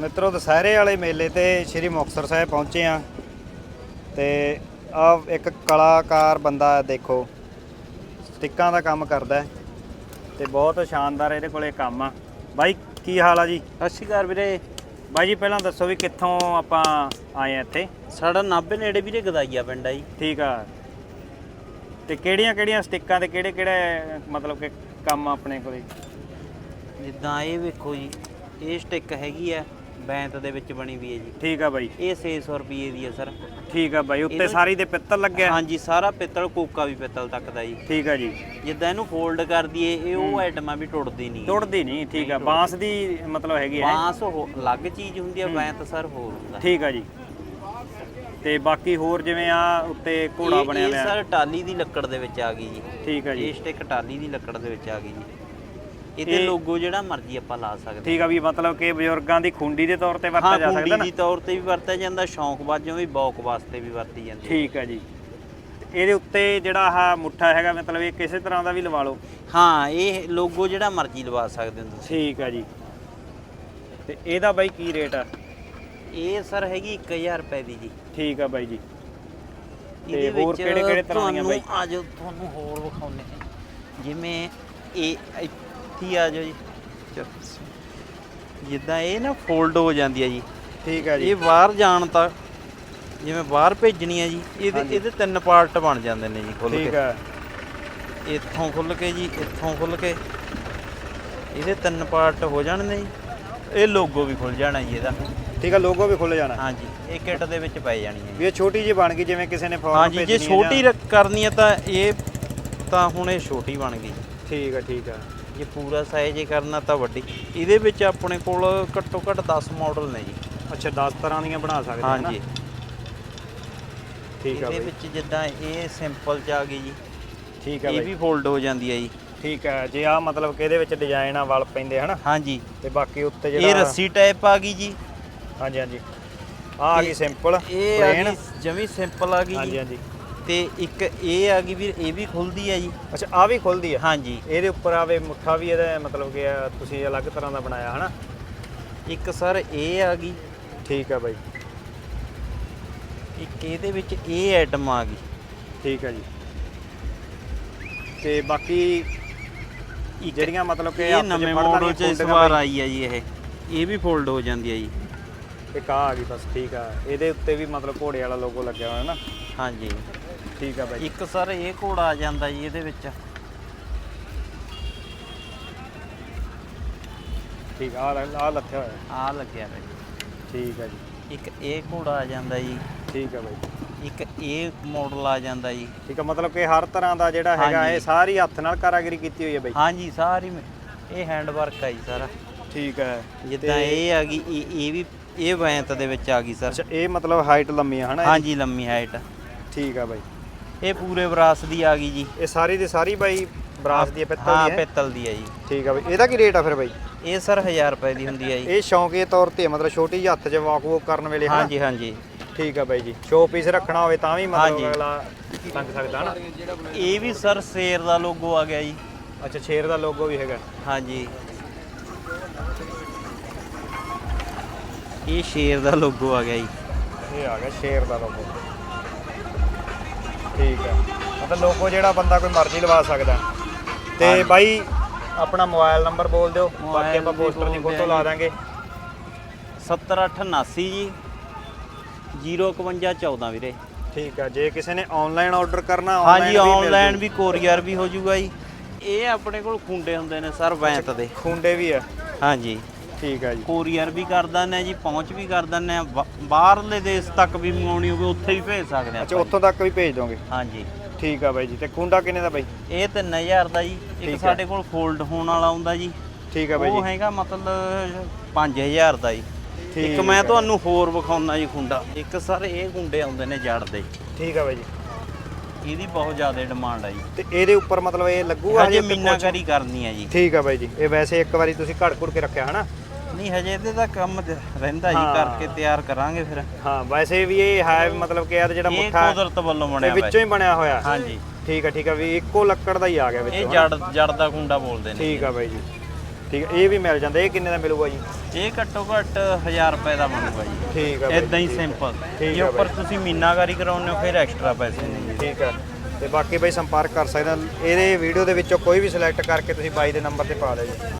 ਮਿੱਤਰੋ ਦੁਸਹਿਰੇ ਵਾਲੇ ਮੇਲੇ ਤੇ ਸ਼੍ਰੀ ਮੁਕਤਸਰ ਸਾਹਿਬ ਪਹੁੰਚੇ ਆ ਤੇ ਆ ਇੱਕ ਕਲਾਕਾਰ ਬੰਦਾ ਦੇਖੋ ਸਟਿੱਕਾਂ ਦਾ ਕੰਮ ਕਰਦਾ ਹੈ ਤੇ ਬਹੁਤ ਸ਼ਾਨਦਾਰ ਇਹਦੇ ਕੋਲੇ ਕੰਮ ਆ। ਬਾਈ ਕੀ ਹਾਲ ਆ ਜੀ? ਸਤਿ ਸ਼੍ਰੀ ਅਕਾਲ ਵੀਰੇ। ਬਾਈ ਜੀ ਪਹਿਲਾਂ ਦੱਸੋ ਵੀ ਕਿੱਥੋਂ ਆਪਾਂ ਆਏ ਆ ਇੱਥੇ? ਸਾਡਾ ਨਾਭੇ ਨੇੜੇ ਵੀਰੇ ਗਦਾਈਆ ਪਿੰਡ ਆ ਜੀ। ਠੀਕ ਆ। ਤੇ ਕਿਹੜੀਆਂ ਕਿਹੜੀਆਂ ਸਟਿੱਕਾਂ ਤੇ ਕਿਹੜੇ ਕਿਹੜੇ ਮਤਲਬ ਕਿ ਕੰਮ ਆਪਣੇ ਕੋਲੇ? ਜਿੱਦਾਂ ਇਹ ਵੇਖੋ ਜੀ ਇਹ ਸਟਿੱਕ ਹੈਗੀ ਆ। ਬੈਂਤ ਦੇ ਵਿੱਚ ਬਣੀ ਵੀ ਹੈ ਜੀ। ਠੀਕ ਆ ਬਾਈ। ਇਹ 600 ਰੁਪਏ ਦੀ ਹੈ ਸਰ। ਠੀਕ ਆ ਬਾਈ ਉੱਤੇ ਸਾਰੀ ਦੇ ਪਿੱਤਲ ਲੱਗਿਆ? ਹਾਂਜੀ ਸਾਰਾ ਪਿੱਤਲ ਕੋਕਾ ਵੀ ਪਿੱਤਲ ਤੱਕ ਦਾ ਜੀ। ਠੀਕ ਆ ਜੀ। ਜਿੱਦਾਂ ਇਹਨੂੰ ਫੋਲਡ ਕਰ ਦਈਏ ਇਹ ਉਹ ਆਈਟਮਾਂ ਵੀ ਟੁੱਟਦੀ ਨਹੀਂ। ਟੁੱਟਦੀ ਨਹੀਂ ਠੀਕ ਆ। ਬਾਂਸ ਦੀ ਮਤਲਬ ਹੈਗੀ ਹੈ। ਬਾਂਸ ਉਹ ਅਲੱਗ ਚੀਜ਼ ਹੁੰਦੀ ਆ ਬੈਂਤ ਸਰ ਹੋਰ ਹੁੰਦਾ। ਠੀਕ ਆ ਜੀ। ਤੇ ਬਾਕੀ ਹੋਰ ਜਿਵੇਂ ਆ ਉੱਤੇ ਘੋੜਾ ਇਹ- ਬਣਿਆ ਇਹ ਹੋਇਆ। ਸਰ ਟਾਲੀ ਦੀ ਲੱਕੜ ਦੇ ਵਿੱਚ ਆ ਗਈ ਜੀ। ਠੀਕ ਆ ਜੀ। ਇਹ ਸਟਿੱਕ ਟਾਲੀ ਦੀ ਲੱਕੜ ਦੇ ਵਿੱਚ ਆ ਗਈ ਜੀ। ਇਹਦੇ ਇਹ- ਲੋਗੋ ਜਿਹੜਾ ਮਰਜ਼ੀ ਆਪਾਂ ਲਾ ਸਕਦੇ ਠੀਕ ਆ ਵੀ ਮਤਲਬ ਕਿ ਬਜ਼ੁਰਗਾਂ ਦੀ ਖੁੰਡੀ ਦੇ ਤੌਰ ਤੇ ਵਰਤਿਆ ਜਾ ਸਕਦਾ ਨਾ? ਦੀ ਤੌਰ ਤੇ ਵੀ ਵਰਤਿਆ ਜਾਂਦਾ ਸ਼ੌਂਕ ਵਜੋਂ ਵੀ ਬੌਕ ਵਾਸਤੇ ਵੀ ਵਰਤੀ ਜਾਂਦੀ ਠੀਕ ਆ ਜੀ। ਇਹਦੇ ਉੱਤੇ ਜਿਹੜਾ ਆਹ ਮੁੱਠਾ ਹੈਗਾ ਮਤਲਬ ਇਹ ਕਿਸੇ ਤਰ੍ਹਾਂ ਦਾ ਵੀ ਲਵਾ ਲਓ? ਹਾਂ ਇਹ ਲੋਗੋ ਜਿਹੜਾ ਮਰਜ਼ੀ ਲਵਾ ਸਕਦੇ ਹੋ ਤੁਸੀਂ। ਠੀਕ ਆ ਜੀ। ਤੇ ਇਹਦਾ ਬਾਈ ਕੀ ਰੇਟ ਆ? ਇਹ ਸਰ ਹੈਗੀ 1000 ਰੁਪਏ ਦੀ ਜੀ। ਠੀਕ ਆ ਬਾਈ ਜੀ। ਤੇ ਇਹਦੇ ਹੋਰ ਵਿੱਚ ਕਿਹੜੇ-ਕਿਹੜੇ ਤਰ੍ਹਾਂ ਦੀਆਂ ਤੁਹਾਨੂੰ ਬਾਈ? ਆ ਜਾਓ ਤੁਹਾਨੂੰ ਹੋਰ ਵਿਖਾਉਨੇ ਆ। ਜਿਵੇਂ ਇਹ ਇੱਥੇ ਹੀ ਆ ਜਾਓ ਜੀ। ਚਲੋ। ਜਿੱਦਾਂ ਇਹ ਨਾ ਫੋਲਡ ਹੋ ਜਾਂਦੀ ਹੈ ਜੀ। ਠੀਕ ਆ ਜੀ। ਇਹ ਬਾਹਰ ਜਾਣ ਤਾਂ ਜਿਵੇਂ ਬਾਹਰ ਭੇਜਣੀ ਹੈ ਜੀ ਇਹਦੇ। ਇਹਦੇ ਤਿੰਨ ਪਾਰਟ ਬਣ ਜਾਂਦੇ ਨੇ ਜੀ ਖੁੱਲ ਠੀਕ ਕੇ ਆ। ਇੱਥੋਂ ਖੁੱਲ ਕੇ ਜੀ ਇੱਥੋਂ ਖੁੱਲ ਕੇ। ਇਹਦੇ ਤਿੰਨ ਪਾਰਟ ਹੋ ਜਾਣਗੇ ਜੀ। ਇਹ ਲੋਗੋ ਵੀ ਖੁੱਲ ਜਾਣਾ ਜੀ ਇਹਦਾ। ਠੀਕ ਆ ਲੋਗੋ ਵੀ ਖੁੱਲ ਜਾਣਾ। ਹਾਂਜੀ ਇਹ ਕਿੱਟ ਦੇ ਵਿੱਚ ਪੈ ਜਾਣੀ ਹੈ ਜੀ। ਵੀ ਇਹ ਛੋਟੀ ਜਿਹੀ ਬਣ ਗਈ ਜਿਵੇਂ ਕਿਸੇ ਨੇ ਫੋਨ ਹਾਂਜੀ ਜੇ ਛੋਟੀ ਕਰਨੀ ਹੈ ਤਾਂ ਇਹ ਤਾਂ ਹੁਣ ਇਹ ਛੋਟੀ ਬਣ ਗਈ। ਠੀਕ ਆ ਠੀਕ ਆ। ਜੇ ਪੂਰਾ ਸਾਈਜ਼ ਹੀ ਕਰਨਾ ਤਾਂ ਵੱਡੀ। ਇਹਦੇ ਵਿੱਚ ਆਪਣੇ ਕੋਲ ਘੱਟੋ ਘੱਟ 10 ਮਾਡਲ ਨੇ ਜੀ। ਅੱਛਾ 10 ਤਰ੍ਹਾਂ ਦੀਆਂ ਬਣਾ ਸਕਦੇ ਹਾਂ ਹਾਂਜੀ। ਠੀਕ ਆ ਇਹਦੇ ਬਾਈ। ਵਿੱਚ ਜਿੱਦਾਂ ਇਹ ਸਿੰਪਲ ਚ ਆ ਗਈ ਜੀ। ਠੀਕ ਆ ਇਹ ਬਾਈ। ਵੀ ਫੋਲਡ ਹੋ ਜਾਂਦੀ ਹੈ ਜੀ। ਠੀਕ ਆ ਜੇ ਆ ਮਤਲਬ ਕਿ ਇਹਦੇ ਵਿੱਚ ਡਿਜ਼ਾਈਨ ਆ ਵਲ ਪੈਂਦੇ ਹਨਾ? ਹਾਂਜੀ। ਤੇ ਬਾਕੀ ਉੱਤੇ ਜਿਹੜਾ ਇਹ ਰੱਸੀ ਟਾਈਪ ਆ ਗਈ ਜੀ। ਹਾਂਜੀ ਹਾਂਜੀ। ਆ ਆ ਗਈ ਸਿੰਪਲ ਇਹ ਆ plain। ਗਈ ਜਮੀ ਸਿੰਪਲ ਆ ਗਈ ਹਾਂਜੀ ਜੀ ਹਾਂਜੀ। ਤੇ ਇੱਕ ਇਹ ਆ ਗਈ ਵੀਰ ਇਹ ਵੀ ਖੁੱਲਦੀ ਹੈ ਜੀ। ਅੱਛਾ ਆ ਵੀ ਖੁੱਲਦੀ ਆ? ਹਾਂਜੀ। ਇਹਦੇ ਉੱਪਰ ਆਵੇ ਮੁੱਠਾ ਵੀ ਇਹਦਾ ਮਤਲਬ ਕਿ ਆ ਤੁਸੀਂ ਅਲੱਗ ਤਰ੍ਹਾਂ ਦਾ ਬਣਾਇਆ ਹਨਾ? ਇੱਕ ਸਰ ਇਹ ਆ ਗਈ। ਠੀਕ ਆ ਬਾਈ। ਇੱਕ ਇਹਦੇ ਵਿੱਚ ਇਹ ਆਈਟਮ ਆ ਗਈ। ਠੀਕ ਆ ਜੀ। ਤੇ ਬਾਕੀ ਜਿਹੜੀਆਂ ਮਤਲਬ ਕਿ ਇਹ ਨਵੇਂ ਮਾਡਲ ਚ ਇਸ ਵਾਰ ਆਈ ਹੈ ਜੀ ਇਹ। ਇਹ ਵੀ ਫੋਲਡ ਹੋ ਜਾਂਦੀ ਹੈ ਜੀ। ਇੱਕ ਆ ਆ ਗਈ ਬਸ ਠੀਕ ਆ। ਇਹਦੇ ਉੱਤੇ ਵੀ ਮਤਲਬ ਘੋੜੇ ਵਾਲਾ ਲੋਗੋ ਲੱਗਿਆ ਹੋਇਆ ਨਾ। ਹਾਂਜੀ। ਠੀਕ ਆ ਬਾਈ ਇੱਕ ਸਰ ਇਹ ਘੋੜਾ ਆ ਜਾਂਦਾ ਜੀ ਇਹਦੇ ਵਿੱਚ। ਠੀਕ ਆ ਆ ਲੱਥਿਆ ਹੋਇਆ। ਆ ਲੱਗਿਆ ਜੀ। ਠੀਕ ਆ ਜੀ। ਇੱਕ ਇਹ ਘੋੜਾ ਆ ਜਾਂਦਾ ਜੀ। ਠੀਕ ਆ ਬਾਈ ਇੱਕ ਇਹ ਮਾਡਲ ਆ ਜਾਂਦਾ ਜੀ। ਠੀਕ ਆ ਮਤਲਬ ਕਿ ਹਰ ਤਰ੍ਹਾਂ ਦਾ ਜਿਹੜਾ ਹੈਗਾ ਹਾਂਜੀ। ਇਹ ਸਾਰੀ ਹੱਥ ਨਾਲ ਕਾਰਾਗਰੀ ਕੀਤੀ ਹੋਈ ਹੈ ਬਾਈ। ਹਾਂਜੀ ਸਾਰੀ ਮ- ਇਹ ਹੈਂਡ ਵਰਕ ਆ ਜੀ ਸਾਰਾ। ਠੀਕ ਹੈ ਜਿੱਦਾਂ ਇਹ ਆ ਗਈ ਇਹ ਇਹ ਵੀ ਇਹ ਬੈਂਤ ਦੇ ਵਿੱਚ ਆ ਗਈ ਸਰ। ਅੱਛਾ ਇਹ ਮਤਲਬ ਹਾਈਟ ਲੰਮੀ ਆ ਹਨਾ ਇਹਦੀ? ਹਾਂਜੀ ਲੰਮੀ ਹਾਈਟ ਠੀਕ ਆ ਬਾਈ। ਇਹ ਪੂਰੇ ਵਿਰਾਸ ਦੀ ਆ ਗਈ ਜੀ। ਇਹ ਸਾਰੀ ਦੀ ਸਾਰੀ ਬਾਈ ਬਰਾਸ ਦੀ ਹੈ, ਪਿੱਤਲ ਹਾਂ ਦੀ ਹੈ? ਪਿੱਤਲ ਦੀ ਹੈ ਜੀ। ਠੀਕ ਆ ਬਾਈ। ਇਹਦਾ ਕੀ ਰੇਟ ਆ ਫਿਰ ਬਾਈ? ਇਹ ਸਰ 1000 ਰੁਪਏ ਦੀ ਹੁੰਦੀ ਹੈ ਜੀ। ਇਹ ਸ਼ੌਂਕੀ ਤੌਰ ਤੇ ਮਤਲਬ ਛੋਟੀ ਜਿਹੀ ਹੱਥ 'ਚ ਵਾਕ ਵੂਕ ਕਰਨ ਵੇਲੇ ਹਨਾ? ਹਾਂਜੀ ਹਾਂਜੀ। ਠੀਕ ਆ ਬਾਈ ਜੀ। ਸ਼ੋ ਪੀਸ ਰੱਖਣਾ ਹੋਵੇ ਤਾਂ ਵੀ ਮਤਲਬ। ਅਗਲਾ ਲੰਘ ਸਕਦਾ ਹਨਾ? ਇਹ ਵੀ ਸਰ ਸ਼ੇਰ ਦਾ ਲੋਗੋ ਆ ਗਿਆ ਜੀ। ਅੱਛਾ ਸ਼ੇਰ ਦਾ ਲੋਗੋ ਵੀ ਹੈਗਾ। ਹਾਂਜੀ। ਇਹ ਸ਼ੇਰ ਦਾ ਲੋਗੋ ਆ ਗਿਆ ਜੀ। ਇਹ ਆ ਗਿਆ ਸ਼ੇਰ ਦਾ ਲੋਗੋ ਠੀਕ ਹੈ ਮਤਲਬ ਲੋਗੋ ਜਿਹੜਾ ਬੰਦਾ ਕੋਈ ਮਰਜ਼ੀ ਲਵਾ ਸਕਦਾ। ਤੇ ਹਾਂਜੀ। ਬਾਈ ਆਪਣਾ ਮੋਬਾਈਲ ਨੰਬਰ ਬੋਲ ਦਿਓ। ਬਾਕੀ ਆਪਾਂ ਪੋਸਟਰ ਦੀ ਫੋਟੋ ਲਾ ਦਾਂਗੇ। 7879 ਜੀ। 05114 ਵੀਰੇ। ਠੀਕ ਆ ਜੇ ਕਿਸੇ ਨੇ ਆਨਲਾਈਨ ਆਰਡਰ ਕਰਨਾ ਹਾਂਜੀ ਵੀ ਮਿਲ ਆਨਲਾਈਨ। ਵੀ ਕੋਰੀਅਰ ਵੀ ਹੋ ਜਾਊਗਾ ਜੀ। ਇਹ ਆਪਣੇ ਕੋਲ ਖੁੰਡੇ ਹੁੰਦੇ ਨੇ ਸਰ ਬੈਂਤ ਦੇ। ਖੁੰਡੇ ਵੀ ਆ। ਹਾਂਜੀ। ਠੀਕ ਆ ਜੀ। ਕੋਰੀਅਰ ਵੀ ਕਰ ਦਿੰਦੇ ਆ ਜੀ ਪਹੁੰਚ ਵੀ ਕਰ ਦਿੰਦੇ ਆ। ਬਾ- ਬਾਹਰਲੇ ਦੇਸ਼ ਤੱਕ ਵੀ ਮੰਗਾਉਣੀ ਹੋਵੇ ਉੱਥੇ ਵੀ ਭੇਜ ਸਕਦੇ ਆ ਅੱਛਾ ਆਪਾਂ ਉੱਥੋਂ ਤੱਕ ਵੀ ਭੇਜ ਦੋਗੇ? ਜੀ। ਹਾਂਜੀ। ਠੀਕ ਆ ਬਾਈ ਜੀ ਤੇ ਖੁੰਡਾ ਕਿੰਨੇ ਦਾ ਬਾਈ? ਇਹ 3000 ਦਾ ਜੀ ਠੀਕ ਇੱਕ ਹੈ। ਸਾਡੇ ਕੋਲ ਫੋਲਡ ਹੋਣ ਵਾਲਾ ਆਉਂਦਾ ਜੀ। ਠੀਕ ਆ ਬਾਈ ਉਹ ਜੀ ਹੈਗਾ ਮਤਲਬ 5000 ਦਾ ਜੀ। ਠੀਕ ਇੱਕ ਮੈਂ ਹੈ। ਤੁਹਾਨੂੰ ਹੋਰ ਵਿਖਾਉਣਾ ਜੀ ਖੁੰਡਾ। ਇੱਕ ਸਰ ਇਹ ਖੁੰਡੇ ਆਉਂਦੇ ਨੇ ਜੜ ਦੇ। ਠੀਕ ਆ ਬਾਈ ਜੀ। ਇਹਦੀ ਬਹੁਤ ਜ਼ਿਆਦਾ ਡਿਮਾਂਡ ਆ ਜੀ। ਤੇ ਇਹਦੇ ਉੱਪਰ ਮਤਲਬ ਇਹ ਲੱਗੂਗਾ ਹਜੇ ਉੱਤੇ? ਮੀਨਾਕਾਰੀ ਕਰਨੀ ਆ ਜੀ। ਠੀਕ ਆ ਬਾਈ ਜੀ ਇਹ ਵੈਸੇ ਇੱਕ ਵਾਰੀ ਤੁਸੀਂ ਘੜ ਘੁੜ ਕੇ ਰੱਖਿਆ ਹਨਾ? ਨਹੀਂ ਹਜੇ ਇਹਦੇ ਦਾ ਕੰਮ ਰਹਿੰਦਾ ਜੀ ਹਾਂ। ਕਰਕੇ ਤਿਆਰ ਕਰਾਂਗੇ ਫਿਰ। ਹਾਂ ਵੈਸੇ ਵੀ ਇਹ ਹੈ ਮਤਲਬ ਕਿ ਇਹਦਾ ਜਿਹੜਾ ਇਹ ਮੁੱਠਾ ਕੁਦਰਤ ਵੱਲੋਂ ਇਹ ਬਣਿਆ ਵਿੱਚੋਂ ਹੀ ਬਣਿਆ ਹੋਇਆ। ਹਾਂਜੀ। ਠੀਕ ਆ ਠੀਕ ਆ ਵੀ ਇੱਕੋ ਲੱਕੜ ਦਾ ਹੀ ਆ ਗਿਆ ਇਹ ਵਿੱਚੋਂ ਹਨਾ? ਜੜ ਜੜ ਦਾ ਖੁੰਡਾ ਬੋਲਦੇ ਨੇ ਠੀਕ ਆ ਬਾਈ ਜੀ। ਠੀਕ ਇਹ ਵੀ ਮਿਲ ਜਾਂਦਾ। ਇਹ ਕਿੰਨੇ ਦਾ ਮਿਲੂਗਾ ਜੀ? ਇਹ ਘੱਟੋ ਘੱਟ 1000 ਰੁਪਏ ਦਾ ਬਣੂਗਾ ਜੀ। ਠੀਕ ਆ ਬਾਈ ਇਦਾਂ ਹੀ ਸਿੰਪਲ ਠੀਕ ਜੇ ਆ ਉੱਪਰ ਤੁਸੀਂ ਮੀਨਾਕਾਰੀ ਕਰਾਉਂਦੇ ਹੋ ਫਿਰ ਐਕਸਟਰਾ ਪੈਸੇ ਨੇ ਜੀ। ਠੀਕ ਹੈ। ਤੇ ਬਾਕੀ ਬਾਈ ਸੰਪਰਕ ਕਰ ਸਕਦੇ ਹੋ। ਇਹਦੇ ਵੀਡੀਓ ਦੇ ਵਿੱਚੋਂ ਕੋਈ ਵੀ ਸਿਲੈਕਟ ਕਰਕੇ ਤੁਸੀਂ ਬਾਈ ਦੇ ਨੰਬਰ ਤੇ ਪਾ ਦਿਓ ਜੀ।